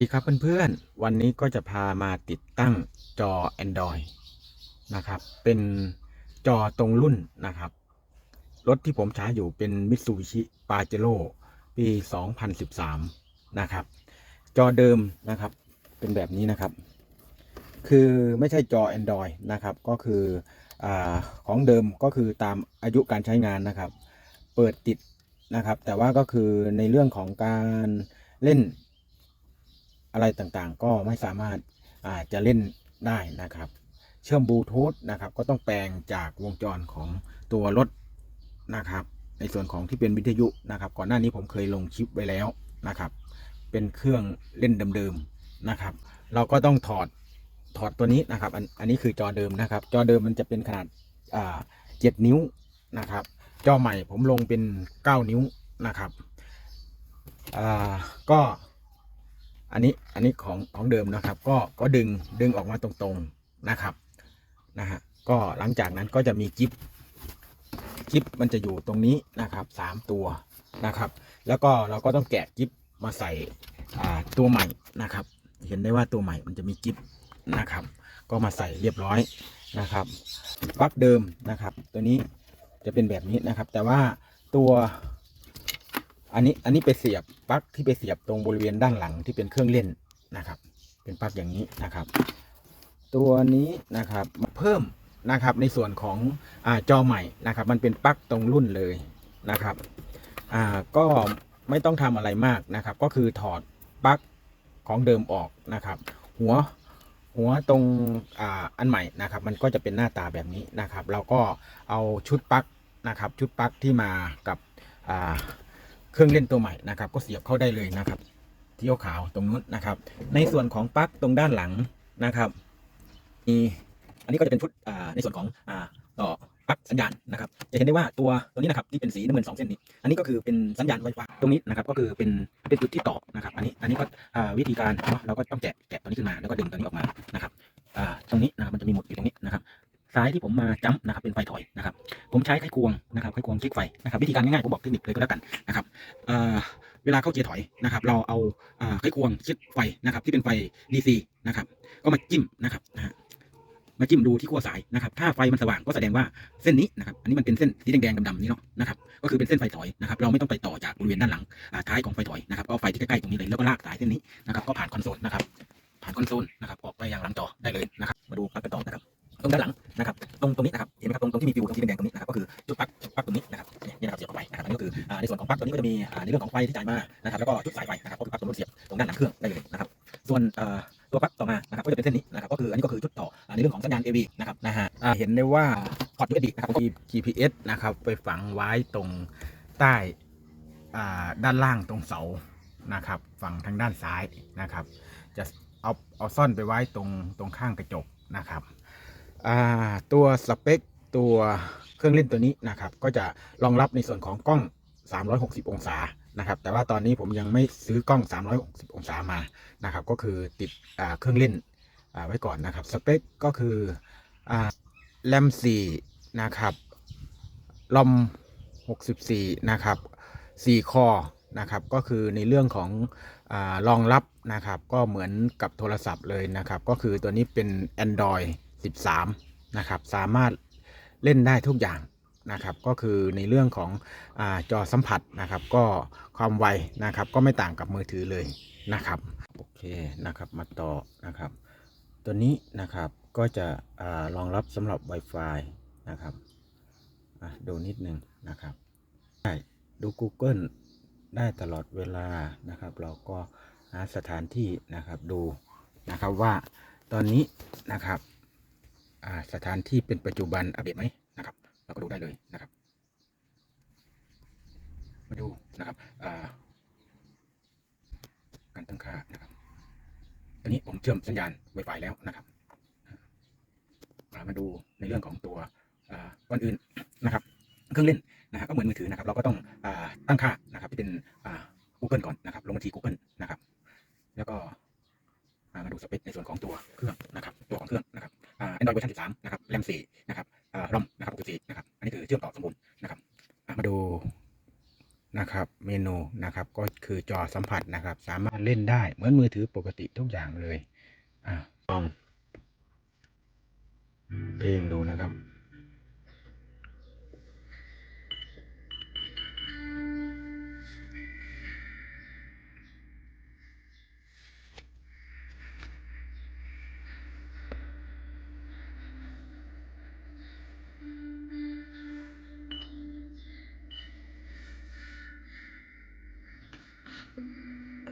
สวัสดีครับเพื่อนๆ วันนี้ก็จะพามาติดตั้งจอ Android นะครับ เป็นจอตรงรุ่นนะครับ รถที่ผมใช้อยู่เป็น Mitsubishi Pajero ปี 2013 นะครับ จอเดิมนะครับเป็นแบบนี้นะครับ คือไม่ใช่จอ Android นะครับ ก็คืออของเดิมก็คือตามอายุการใช้งานนะครับ เปิดติดนะครับ แต่ว่าก็คือในเรื่องของการเล่น อะไรต่างๆ ก็ไม่สามารถาจะเล่นได้นะครับ เชื่อมบลูทูธนะครับ ก็ต้องแปลงจากวงจรของตัวรถนะครับ ในส่วนของที่เป็นวิทยุนะครับ ก่อนหน้านี้ผมเคยลงคลิปไว้แล้วนะครับ เป็นเครื่องเล่นเดิมๆนะครับ เราก็ต้องถอดถอดตัวนี้นะครับ อันอันนี้คือจอเดิมนะครับ จอเดิมมันจะเป็นขนาดเจ็ดนิ้วนะครับ จอใหม่ผมลงเป็นเก้านิ้วนะครับอ่าก็ อันนี้อันนี้ของของเดิมนะครับ ก็ก็ดึงดึงออกมาตรงๆนะครับนะฮะก็หลังจากนั้นก็จะมีจิ๊บจิ๊บมันจะอยู่ตรงนี้นะครับสามตัวนะครับ แล้วก็เราก็ต้องแกะจิ๊บมาใส่อ่าตัวใหม่นะครับ เห็นได้ว่าตัวใหม่มันจะมีจิ๊บนะครับ ก็มาใส่เรียบร้อยนะครับปลั๊กเดิมนะครับ ตัวนี้จะเป็นแบบนี้นะครับ แต่ว่าตัว อันนี้อันนี้ไปเสียบปลั๊กที่ไปเสียบตรงบริเวณด้านหลังที่เป็นเครื่องเล่นนะครับ เป็นปลั๊กอย่างนี้นะครับ ตัวนี้นะครับเพิ่มนะครับในส่วนของอจอใหม่นะครับ มันเป็นปลั๊กตรงรุ่นเลยนะครับก็ไม่ต้องทำอะไรมากนะครับ ก็คือถอดปลั๊กของเดิมออกนะครับ หัวหัวตรงออันใหม่นะครับ มันก็จะเป็นหน้าตาแบบนี้นะครับ เราก็เอาชุดปลั๊กนะครับ ชุดปลั๊กที่มากับ เครื่องเล่นตัวใหม่นะครับ ก็เสียบเข้าได้เลยนะครับที่ขาวตรงนู้นนะครับ ในส่วนของปลั๊กตรงด้านหลังนะครับมีอันนี้ก็จะเป็นชุดอ่าในส่วนของอ่าต่อปลั๊กสัญญาณนะครับ จะเห็นได้ว่าตัวตัวนี้นะครับที่เป็นสีน้ำเงินสองเส้นนี้ อันนี้ก็คือเป็นสัญญาณไวไฟตรงนี้นะครับ ก็คือเป็นเป็นจุดที่ต่อนะครับ อันนี้อันนี้ก็อ่าวิธีการเนาะเราก็ต้องแกะแกะตัวนี้ขึ้นมาแล้วก็ดึงตัวนี้ออกมานะครับอ่าตรงนี้นะครับมันจะมีหมุดอยู่ตรงนี้นะครับ ซ้ายที่ผมมาจ้ำนะครับเป็นไฟถอยนะครับ ผมใช้ไขควงนะครับไขควงคลิกไฟนะครับ วิธีการง่ายๆผมบอกเทคนิคเลยก็แล้วกันนะครับเเวลาเข้าเกียร์ถอยนะครับ เราเอาไขควงชิดไฟนะครับ ที่เป็นไฟ DC นะครับ ก็มาจิ้มนะครับนะมาจิ้มดูที่ขั้วสายนะครับ ถ้าไฟมันสว่างก็แสดงว่าเส้นนี้นะครับ อันนี้มันเป็นเส้นสีแดงๆดำๆนี้เนาะนะครับ ก็คือเป็นเส้นไฟถอยนะครับ เราไม่ต้องไปต่อจากบริเวณด้านหลังท้ายของไฟถอยนะครับก็เอาไฟที่ใกล้ๆตรงนี้เลยแล้วก็ลากสายเส้นนี้นะครับ ก็ผ่านคอนโซลนะครับ ผ่านคอนโซลนะครับ ออกไปยังหลังจอได้เลยนะครับ มาดูพักกันต่อนะครับตรงด้านหลัง ที่มีฟิวตรงสีแดงๆตรงนี้นะครับก็คือจุดปลั๊กปลั๊กตรงนี้นะครับเนี่ยนะครับเสียบเข้าไปนะครับอันนี้ก็คือในส่วนของปลั๊กตัวนี้ก็จะมีในเรื่องของไฟที่จ่ายมานะครับแล้วก็ชุดสายไฟนะครับก็คือปลั๊กตัวนู้นเสียบตรงด้านหลังเครื่องได้เลยนะครับ ส่วนตัวปลั๊กต่อมานะครับก็จะเป็นเส้นนี้นะครับก็คืออันนี้ก็คือชุดต่อในเรื่องของสัญญาณ AV นะครับนะฮะเห็นได้ว่าพอร์ต USB นะครับก็มี GPS นะครับไปฝังไว้ตรงใต้ด้านล่างตรงเสานะครับฝั่งทางด้านซ้ายนะครับ จะเอาเอาซ่อนไปไว้ตรงตรงข้างกระจกนะครับตัวสเปค ตัวเครื่องเล่นตัวนี้นะครับก็จะรองรับในส่วนของกล้อง 360 องศานะครับแต่ว่าตอนนี้ผมยังไม่ซื้อกล้อง 360 องศามานะครับก็คือติดเครื่องเล่นไว้ก่อนนะครับสเปคก็คือแรม4นะครับลอม64 นะครับ 4 คอนะครับก็คือในเรื่องของอรองรับนะครับก็เหมือนกับโทรศัพท์เลยนะครับ ก็คือตัวนี้เป็น Android 13 นะครับ สามารถ เล่นได้ทุกอย่างนะครับก็คือในเรื่องของอจอสัมผัสนะครับก็ความไวนะครับก็ไม่ต่างกับมือถือเลยนะครับโอเคนะครับมาต่อนะครับ ตัวนี้นะครับก็จะอรองรับสำหรับ Wi-Fi นะครับดูนิดนึงนะครับได้ดู Google ได้ตลอดเวลานะครับ เราก็หาสถานที่นะครับดูนะครับว่าตอนนี้นะครับ สถานที่เป็นปัจจุบันอัปเดตไหมนะครับ เราก็ดูได้เลยนะครับ มาดูนะครับการตั้งค่านะครับตอนนี้ผมเชื่อมสัญญาณ Wi-Fi แล้วนะครับมาดูในเรื่องของตัวก่อนอื่นนะครับ เครื่องเล่นนะฮะก็เหมือนมือถือนะครับ เราก็ต้องอตั้งค่านะครับที่เป็น Google ก่อนนะครับ ลงบัญชี Google นะครับ แล้วก็มาดูสเปคในส่วนของตัวเครื่องนะครับ ตัวของเครื่อง Android เวอร์ชัน13 นะครับแรม4นะครับรอมนะครับ64นะครับ อันนี้คือเชื่อมต่อสมบูรณ์นะครับ มาดูนะครับเมนูนะครับก็คือจอสัมผัสนะครับ สามารถเล่นได้เหมือนมือถือปกติทุกอย่างเลย อ่าลองเพลงดูนะครับ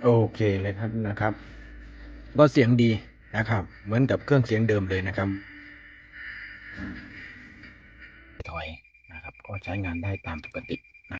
โอเคเลยครับนะครับ ก็เสียงดีนะครับ เหมือนกับเครื่องเสียงเดิมเลยนะครับ ถอยนะครับ ก็ใช้งานได้ตามปกติ